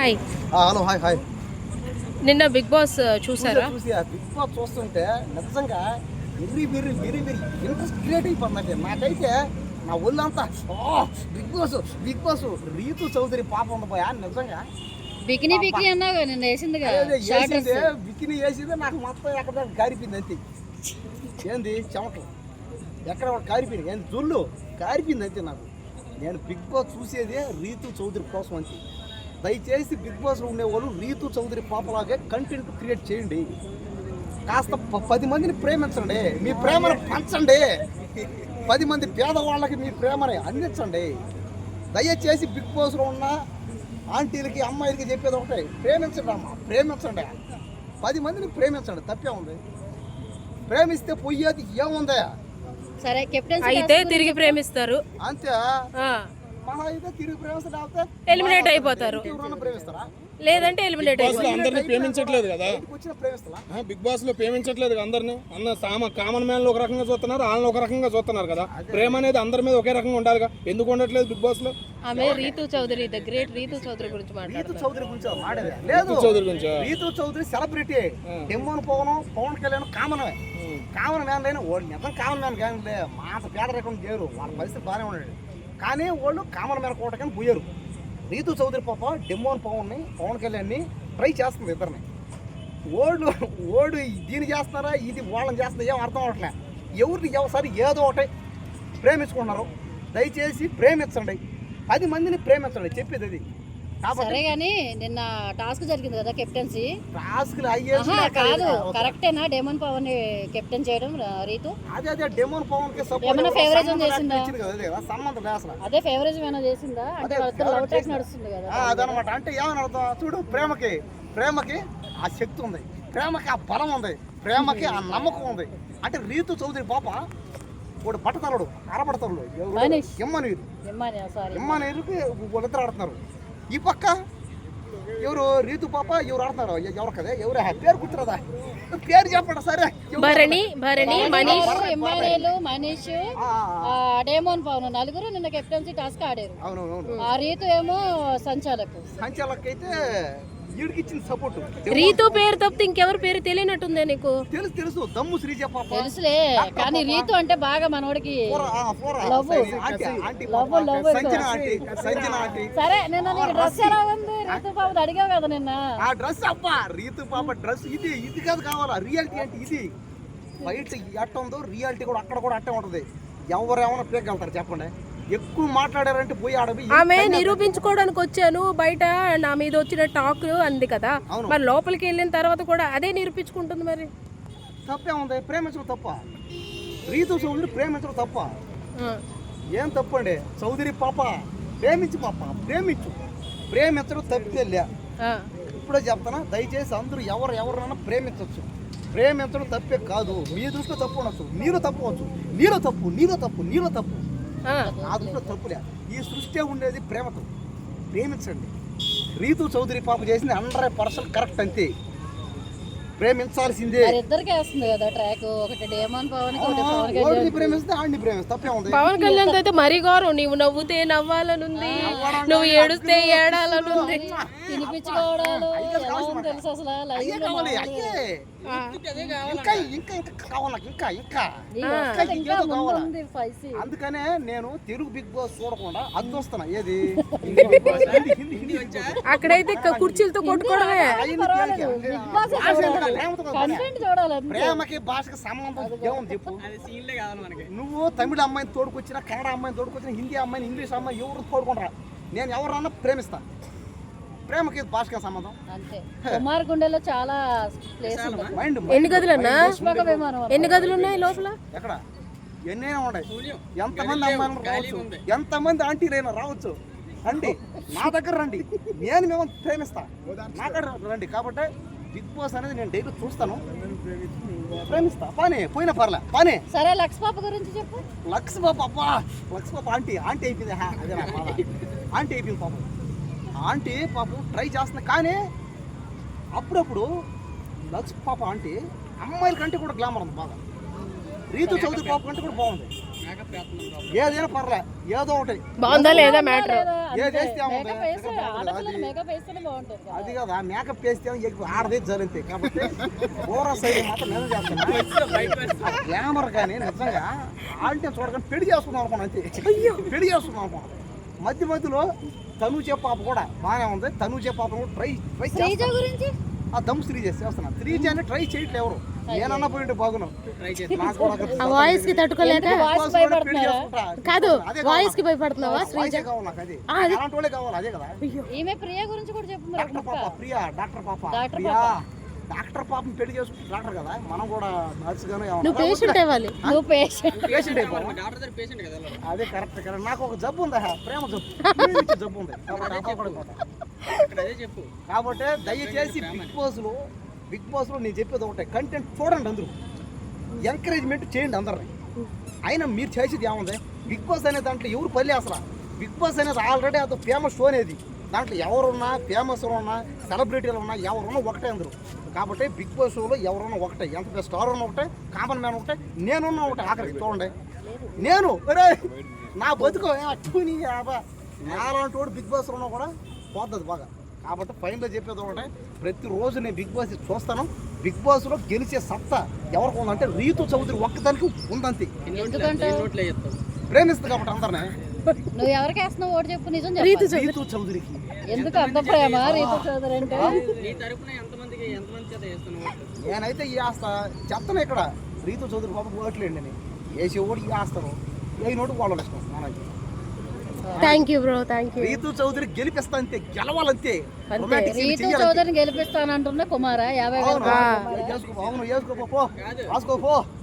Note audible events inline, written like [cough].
Hi hello hi hi నిన్న Bigg Boss చూసారా? చూసి. బిగ్ బాస్ చూస్తుంటే నిజంగా విరి విరి విరి విరి ఇంట్రెస్ట్ క్రియేట్ అయిపోతుందండి నాకైతే నా ఒళ్ళంతా Bigg Boss Bigg Boss Ritu Chowdary పాప ఉంది పోయా నిజంగా. బికినీ బికినీ అన్నావు నిన్న షార్ట్ వేసిందే బికిని వేసిందే నాకు మొత్తం ఎక్కడ కారిపోయింది అంతే. ఏంది చెమటలు? ఎక్కడ కారిపోయింది ఏంది జొల్లు? కారిపోయింది అంతే నాకు. నేను బిగ్ బాస్ చూసేదే రీతు చౌదరి కోసం అంతే. దయచేసి బిగ్ బాస్లో ఉండేవాళ్ళు రీతు చౌదరి పాపలాగే కంటెంట్ క్రియేట్ చేయండి. కాస్త పది మందిని ప్రేమించండి. మీ ప్రేమను పంచండి. పది మంది పేదవాళ్ళకి మీ ప్రేమని అందించండి. దయచేసి బిగ్ బాస్లో ఉన్న ఆంటీలకి అమ్మాయిలకి చెప్పేది ఒకటే ప్రేమించండి అమ్మ ప్రేమించండి. పది మందిని ప్రేమించండి తప్పే ఉంది. ప్రేమిస్తే పోయేది ఏముందా? సరే కెప్టెన్ అయితే తిరిగి ప్రేమిస్తారు. అంతే. Eliminate అయిపోతారు. లేదంటే ఎలిమినేట్ బాస్లో అందరినీ ప్రేమించట్లేదు కదా? బిగ్ బాస్లో ప్రేమించట్లేదు అందరినీ? అన్న సామ కామన్ మ్యాన్ ఒక రకంగా చూస్తున్నారు వాళ్ళని ఒక రకంగా చూస్తున్నారు కదా? ప్రేమ అనేది అందరి మీద ఒకే రకంగా ఉండాలిగా? ఎందుకు ఉండట్లేదు బిగ్ బాస్లో? ఆమె రీతు చౌదరి ద గ్రేట్ రీతు చౌదరి గురించి రీతు చౌదరి గురించి లేదు. చౌదరి గురించా? Ritu Chowdary celebrity టెమ్మోన్ Pawan Pawan Kalyan common common man లేని నిజం కామన్ మ్యాన్ కానీ మాట పేదరికం చేయరు వాళ్ళ పరిస్థితి బాగానే ఉన్నాడు కానీ వాళ్ళు కామన్ మీద కోటకని పోయారు రీతు చౌదరి పాప డెమ్మోన్ పవన్ని పవన్ కళ్యాణ్ని ట్రై చేస్తుంది ఇద్దరిని. ఓడు ఓడు దీన్ని చేస్తున్నారా ఇది వాళ్ళని చేస్తుందా ఏం అర్థం అవట్లే ఎవరిని ఎవసారి ఏదో ఒకటి ప్రేమించుకున్నారు దయచేసి ప్రేమించండి. పది మందిని ప్రేమించండి. చెప్పేది అది. సరే గాని నిన్న టాస్క్ జరిగింది కదా కెప్టెన్సీ. అయ్యేసి కాదు కరెక్టేనా? డెమన్ పవన్ని కెప్టెన్ చేయడం రీతు? అదే అదే డెమోన్ పవన్కి సపోర్ట్ ఏమన్నా favouritism చేసిందా? అదే కదా సంబంధం లేదు అసలు అదే ఫేవరేజ్ ఏమైనా చేసిందా? అంటే లవ్ ట్రాక్? నడుస్తుంది కదా. అదనమాట అంటే ఏమని అర్థం? చూడు ప్రేమకి ప్రేమకి ఆ శక్తి ఉంది. ప్రేమకి ఆ బలం ఉంది. ప్రేమకి ఆ నమ్మకం ఉంది. అంటే రీతు చౌదరి పాప వాడు బట్టతలుడు అరబడతలుడు మనీష్. ఎమ్మనీరు ఎమ్మనీరుకి వాళ్ళిద్దరు ఆడుతున్నారు. ఈ పక్క ఎవరు రీతు పాప ఎవరు ఆడుతున్నారు ఎ- ఎవరు కదా ఎవరు ఆ పేరు గుర్తురాదా పేరు చెప్పండి సరే ఎవరు? భరణి భరణి మనీష్ ఎమ్మానేలు మనీష్ డేమోన్ పవన్ నలుగురు నిన్న కెప్టెన్సీ టాస్క్ ఆడారు అవును అవును ఆ రీతు ఏమో సంచాలకు సంచాలకైతే వీడికి ఇచ్చిన సపోర్ట్ రీతు పేరు తప్పితే ఇంకెవరి పేరు తెలియనట్టుందే నీకు? తెలుసు తెలుసు. దమ్ము శ్రీజ పాప. తెలుసులే కానీ రీతు అంటే బాగా మనోడికి. లవ్. లవ్, పాప. లవ్ సరే నిన్న నీకు డ్రెస్ ఎలా ఉంది? రీతు బాబు అడిగావు కదా నిన్న. ఆ డ్రెస్ అబ్బా రీతు పాప డ్రెస్ ఇది ఇది కాదు కావాలా? రియాలిటీ అంటే ఇది. బయట ఎట్ట ఉందో రియాలిటీ కూడా అక్కడ కూడా అట్టే ఉంటది. ఎవరు ఏమైనా పీకగలుగుతారు చెప్పండి. ఎక్కువ మాట్లాడారంటే పోయి ఆడవి ఆమె నిరూపించుకోవడానికి వచ్చాను. బయట నా మీద వచ్చిన టాక్ అంది కదా. మరి లోపలికి వెళ్ళిన తర్వాత కూడా అదే నిరూపించుకుంటుంది మరి. తప్పే ఉంది. ప్రేమించడం తప్ప. రీతు చౌదరి ప్రేమించడం తప్ప. ఏం తప్పండి చౌదరి పాప ప్రేమించు పాప ప్రేమించు. ప్రేమించడం తప్పితే ఆ. ఇప్పుడే చెప్తానా దయచేసి అందరూ ఎవరు ఎవరినైనా ప్రేమించవచ్చు ప్రేమించడం తప్పే కాదు. మీ దృష్టిలో తప్పు ఉండొచ్చు. నీలో తప్పవచ్చు నీలో తప్పు నీలో తప్పు నీలో తప్పు. నా దృష్టిలో తప్పులే ఈ సృష్టి ఉండేది ప్రేమతో. ప్రేమించండి. రీతు చౌదరి పాప చేసింది హండ్రెడ్ పర్సెంట్ కరెక్ట్ అంతే. ప్రేమించాల్సిందే. మరి ఇద్దరికి వేస్తుంది కదా ట్రాక్. ఒకటి డేమోన్ పవన్కి ఒకటి పవన్ వాడిని కళ్యాణ్ ప్రేమిస్తే ఆడిని ప్రేమిస్తే తప్పే ఉంది పవన్ కళ్యాణ్ అయితే మరీ ఘోరం నీవు నవ్వుతే నవ్వాలనుంది నువ్వు ఏడుస్తే ఏడాలనుంది. తినిపించుకోవడాలు తెలుసు అసలు ఇంకా ఇంకా ఇంకా కావాలి నాకు ఇంకా ఇంకా. ఇంకా ఇంకా ఇంకేదో ముందు కావాలా. ఉంది ఫైసీ అందుకనే నేను తెలుగు బిగ్ బాస్ చూడకుండా అది చూస్తున్నా. ఏది. అక్కడైతే కుర్చీలతో కొట్టుకోవడమే. బిగ్ బాస్ చూడాలి. ప్రేమకి భాషకి సంబంధం ఏముంది చెప్పు? నువ్వు తమిళ అమ్మాయిని తోడుకొచ్చినా కన్నడ అమ్మాయిని తోడుకొచ్చినా హిందీ అమ్మాయిని ఇంగ్లీష్ అమ్మాయి ఎవరు తోడుకుంటారా? నేను ఎవరన్నా ప్రేమిస్తా. ప్రేమకి భాషకి సంబంధం? అంతే. కుమార్ గుండెలో చాలా ఎన్ని గదులన్నా పుష్పక విమానం ఎన్ని గదులు ఉన్నాయి లోపల? ఎక్కడ? ఎన్నైనా ఉన్నాయి. ఎంతమంది అమ్మాయిలు రావచ్చు? ఎంతమంది ఆంటీలైనా రావచ్చు. రండి. నా దగ్గర రండి. నేను మేము ప్రేమిస్తా. నా దగ్గర రండి. కాబట్టి బిగ్ బాస్ అనేది నేను డైలీ చూస్తాను. ప్రేమిస్తా. పానే పోయినా పర్లే. పానే. సరే లక్స్ పాప గురించి చెప్పు. లక్స్ బాబు అబ్బా! లక్స్ బాబు ఆంటీ ఆంటీ అయిపోయింది. హా, అదే నా బాధ. ఆంటీ అయిపోయింది పాపం. ఆంటీ పాపం ట్రై చేస్తుంది కానీ అప్పుడప్పుడు లక్స్ పాప ఆంటీ అమ్మాయిల కంటే కూడా గ్లామర్ ఉంది బాగా. రీతు చౌదరి పాప కంటే కూడా బాగుంది. ఏదైనా పర్లే ఏదో ఒకటి. బాగుందా లేదా మ్యాటర్? అది- మేకప్ వేస్తేనే బాగుంటుంది కదా. అది కదా మేకప్ వేస్తే ఎక్కువ ఆడదే జరుగుతాయి కాబట్టి ఘోర సైడ్ మాత్రం నిజం చేస్తున్నా. గ్లామర్ కానీ నిజంగా ఆడితే చూడగానే పెళ్ళి చేసుకుందాం అనుకున్నాను అంతే. అనుకున్నాను మధ్య మధ్యలో తనుజే పాప కూడా బాగానే ఉంది. తనుజే పాప కూడా ట్రై ట్రై శ్రీజ గురించి? ఆ దమ్ శ్రీ చేస్తున్నా త్రీ అని ట్రై చేయట్లేదు ఎవరు. నేనన్నా పోయింటే బాగును. నాకు కూడా ఒక- ఆ వాయిస్కి తట్టుకోలేక. కాదు వాయిస్కి. భయపడుతున్నావా శ్రీజ? కదా. ఈమె ప్రియ గురించి కూడా చెప్పు డాక్టర్ ప్రియా డాక్టర్ పాప. డాక్టర్ పాప. డాక్టర్ పాపం పెళ్ళి చేసుకుంటే డాక్టర్ కదా? మనం కూడా నర్స్ గాను నువ్వు పేషెంట్ ఇవ్వాలి నువ్వు పేషెంట్ పేషెంట్ అదే కరెక్ట్ కరెక్ట్ నాకు ఒక జబ్బు ఉందా ప్రేమ జబ్బు. [laughs] జబ్బు ఉంది. కాబట్టి అపోపడిపోతా. కాబట్టి దయచేసి బిగ్ బాస్లో బిగ్ బాస్లో నేను చెప్పేది ఒకటే కంటెంట్ చూడండి అందరూ. ఎంకరేజ్మెంట్ చేయండి అందరిని. అయినా మీరు చేసేది ఏముంది? బిగ్ బాస్ అనే దాంట్లో ఎవరు పల్లె అసలు? బిగ్ బాస్ అనేది ఆల్రెడీ అది ఫేమస్ షో అనేది. దాంట్లో ఎవరున్నా ఫేమస్ ఉన్నా సెలబ్రిటీలు ఉన్నా ఎవరున్నా ఒకటే అందరూ. కాబట్టి బిగ్ బాస్ షోలో ఎవరున్నా ఒకటే. ఎంత పెద్ద స్టార్ ఉన్న ఒకటే కామన్ మ్యాన్ ఒకటే నేనున్నా ఒకటే ఆఖరికి చూడండి. నేను నా బతుకు అట్టుని నాలాంటి వాడు బిగ్ బాస్ ఉన్నా కూడా పోతుంది బాగా. కాబట్టి ఫైనల్లో చెప్పేది ఒకటే ప్రతిరోజు నేను బిగ్ బాస్ చూస్తాను. బిగ్ బాస్లో గెలిచే సత్తా ఎవరికి ఉందంటే రీతు చౌదరి ఒక్కదానికి ఉందంతే. ప్రేమిస్తుంది కాబట్టి అందరినీ. నువ్వు ఎవరికి వేస్తున్నావు ఓటు చెప్పు నిజం రీతు చెప్పు రీతు చౌదరికి. ఎందుకు అంత ప్రేమ? రీతు చౌదరి అంటే నేనైతే ఈ ఆస్త చెప్తాను ఇక్కడ. రీతు చౌదరి పాప ఓట్లేండి వేసి ఓడి ఈ ఆస్తారు ఏ నోటు వాళ్ళు ఇష్టం మనకి. Thank you bro thank you Ritu Chowdary గెలిపిస్తా అంతే. గెలవాలంతే రీతు. చౌదరిని గెలిపిస్తానంటున్నా కుమార యాభై వేల అవును? వేసుకోపో